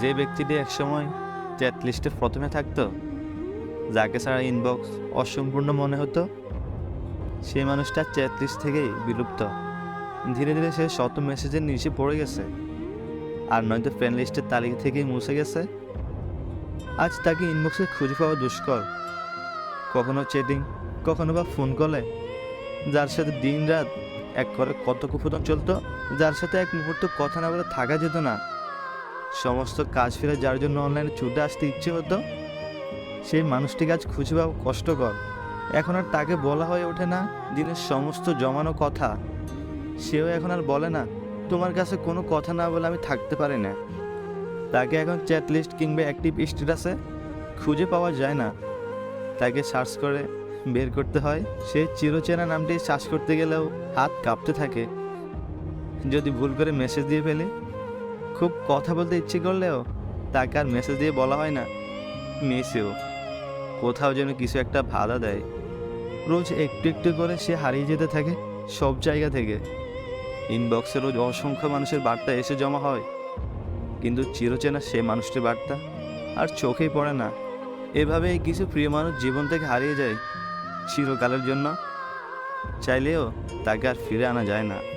যে ব্যক্তিটি একসময় চ্যাট লিস্টে প্রথমে থাকতো, যাকে ছাড়া ইনবক্স অসম্পূর্ণ মনে হতো, সেই মানুষটা চ্যাট লিস্ট থেকেই বিলুপ্ত। ধীরে ধীরে সে শত মেসেজের নিচে পড়ে গেছে, আর নয়তো ফ্রেন্ড লিস্টের তালিকা থেকেই মুছে গেছে। আজ তাকে ইনবক্সে খুঁজে পাওয়া দুষ্কর। কখনো চ্যাটিং কখনো বা ফোন কলে যার সাথে দিন রাত এক করে কত কুপতন চলতো, যার সাথে এক মুহূর্ত কথা না বলে থাকা যেত না। সমস্ত কাজ ফিরে যার জন্য অনলাইনে ছুটে আসতে ইচ্ছে হতো, সেই মানুষটিকে আজ খুঁজে পাওয়া কষ্টকর। এখন আর তাকে বলা হয়ে ওঠে না, দিনের সমস্ত জমানো কথা। সেও এখন আর বলে না, তোমার কাছে কোনো কথা না বলে আমি থাকতে পারি না। তাকে এখন চ্যাট লিস্ট কিংবা অ্যাক্টিভ স্ট্যাটাসে খুঁজে পাওয়া যায় না। তাকে সার্চ করে বের করতে হয়। সে চিরচেনা নামটি সার্চ করতে গেলেও হাত কাঁপতে থাকে। যদি ভুল করে মেসেজ দিয়ে ফেলি খুব কথা বলতে ইচ্ছে করলেও তাকে আর মেসেজ দিয়ে বলা হয় না। মেসেও কোথাও যেন কিছু একটা বাধা দেয়। রোজ একটু একটু করে সে হারিয়ে যেতে থাকে সব জায়গা থেকে। ইনবক্সে রোজ অসংখ্য মানুষের বার্তা এসে জমা হয়। কিন্তু চিরচেনা সে মানুষটির বার্তা আর চোখেই পড়ে না। এভাবেই কিছু প্রিয় মানুষ জীবন থেকে হারিয়ে যায় চিরকালের জন্য। চাইলেও তাকে আর ফিরে আনা যায় না।